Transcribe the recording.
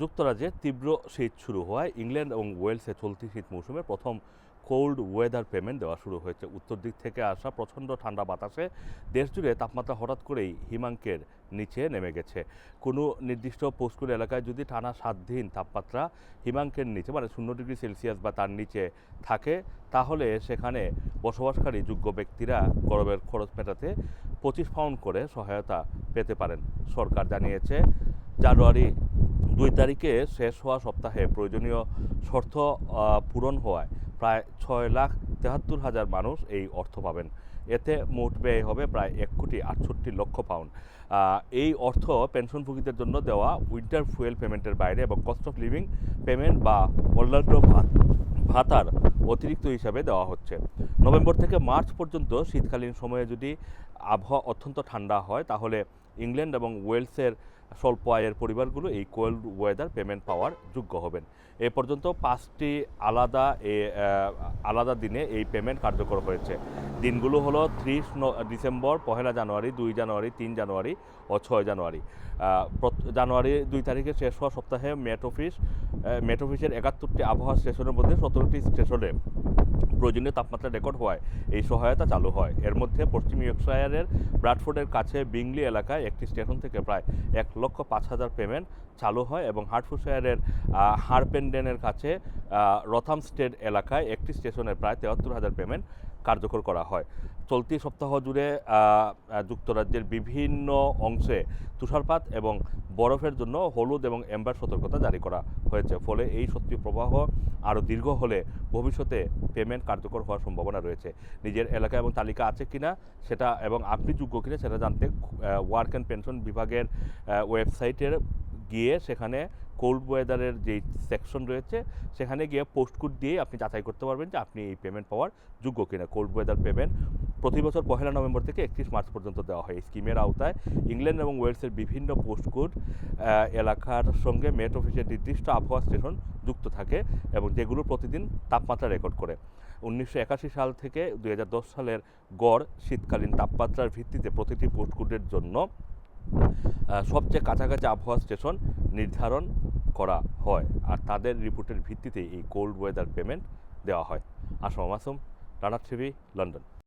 যুক্তরাজ্যে তীব্র শীত শুরু হওয়ায় ইংল্যান্ড এবং ওয়েলসে চলতি শীত মৌসুমে প্রথম কোল্ড ওয়েদার পেমেন্ট দেওয়া শুরু হয়েছে। উত্তর দিক থেকে আসা প্রচণ্ড ঠান্ডা বাতাসে দেশ জুড়ে তাপমাত্রা হঠাৎ করেই হিমাঙ্কের নিচে নেমে গেছে। কোনো নির্দিষ্ট পোস্টকুল এলাকায় যদি টানা সাত দিন তাপমাত্রা হিমাঙ্কের নিচে মানে শূন্য ডিগ্রি সেলসিয়াস বা তার নিচে থাকে, তাহলে সেখানে বসবাসকারী যোগ্য ব্যক্তিরা গরমের খরচ মেটাতে পঁচিশ পাউন্ড করে সহায়তা পেতে পারেন। সরকার জানিয়েছে, জানুয়ারি দুই তারিখে শেষ হওয়া সপ্তাহে প্রয়োজনীয় শর্ত পূরণ হওয়ায় প্রায় ছয় লাখ তেহাত্তর হাজার মানুষ এই অর্থ পাবেন। এতে মোট ব্যয় হবে প্রায় এক কোটি আটষট্টি লক্ষ পাউন্ড। এই অর্থ পেনশনভোগীদের জন্য দেওয়া উইন্টার ফুয়েল পেমেন্টের বাইরে এবং কস্ট অফ লিভিং পেমেন্ট বা অন্যান্য ভাত- ভাতার অতিরিক্ত হিসাবে দেওয়া হচ্ছে। নভেম্বর থেকে মার্চ পর্যন্ত শীতকালীন সময়ে যদি আবহাওয়া অত্যন্ত ঠান্ডা হয়, তাহলে ইংল্যান্ড এবং ওয়েলসের স্বল্প আয়ের পরিবারগুলো এই কোল্ড ওয়েদার পেমেন্ট পাওয়ার যোগ্য হবেন। এ পর্যন্ত পাঁচটি আলাদা এ আলাদা দিনে এই পেমেন্ট কার্যকর হয়েছে। দিনগুলো হলো ত্রিশ ডিসেম্বর, পহেলা জানুয়ারি, দুই জানুয়ারি, তিন জানুয়ারি ও ছয় জানুয়ারি। জানুয়ারি দুই তারিখে শেষ হওয়া সপ্তাহে মেট অফিস মেট অফিসের একাত্তরটি আবহাওয়া স্টেশনের মধ্যে সতেরোটি স্টেশনে প্রয়োজনীয় তাপমাত্রা রেকর্ড হওয়ায় এই সহায়তা চালু হয়। এর মধ্যে পশ্চিম ইয়র্কশায়ারের ব্রাডফোর্ডের কাছে বিংলি এলাকায় একটি স্টেশন থেকে প্রায় এক লক্ষ পাঁচ হাজার পেমেন্ট চালু হয় এবং হার্টফুশায়ারের হারপেন্ডেনের কাছে আহ, রথাম স্টেট এলাকায় একটি স্টেশনে প্রায় তেহাত্তর হাজার পেমেন্ট কার্যকর করা হয়। চলতি সপ্তাহ জুড়ে যুক্তরাজ্যের বিভিন্ন অংশে তুষারপাত এবং বরফের জন্য হলুদ এবং এম্বার সতর্কতা জারি করা হয়েছে। ফলে এই শক্তি প্রবাহ আরও দীর্ঘ হলে ভবিষ্যতে পেমেন্ট কার্যকর হওয়ার সম্ভাবনা রয়েছে। নিজের এলাকা এবং তালিকা আছে কিনা সেটা এবং আপনি যোগ্য কিনা সেটা জানতে ওয়ার্ক অ্যান্ড পেনশন বিভাগের ওয়েবসাইটের গিয়ে সেখানে কোল্ড ওয়েদারের যে সেকশন রয়েছে, সেখানে গিয়ে পোস্ট কোড দিয়ে আপনি যাচাই করতে পারবেন যে আপনি এই পেমেন্ট পাওয়ার যোগ্য কিনা। কোল্ড ওয়েদার পেমেন্ট প্রতি বছর পহেলা নভেম্বর থেকে একত্রিশ মার্চ পর্যন্ত দেওয়া হয়। এই স্কিমের আওতায় ইংল্যান্ড এবং ওয়েলসের বিভিন্ন পোস্ট কোড এলাকার সঙ্গে মেট অফিসের নির্দিষ্ট আবহাওয়া স্টেশন যুক্ত থাকে এবং যেগুলো প্রতিদিন তাপমাত্রা রেকর্ড করে। উনিশশো একাশি সাল থেকে দু হাজার দশ সালের গড় শীতকালীন তাপমাত্রার ভিত্তিতে প্রতিটি পোস্ট কোডের জন্য সবচেয়ে কাছাকাছি আবহাওয়া স্টেশন নির্ধারণ করা হয় আর তাদের রিপোর্টের ভিত্তিতে এই কোল্ড ওয়েদার পেমেন্ট দেওয়া হয়। Assam Masum Rana TV, London.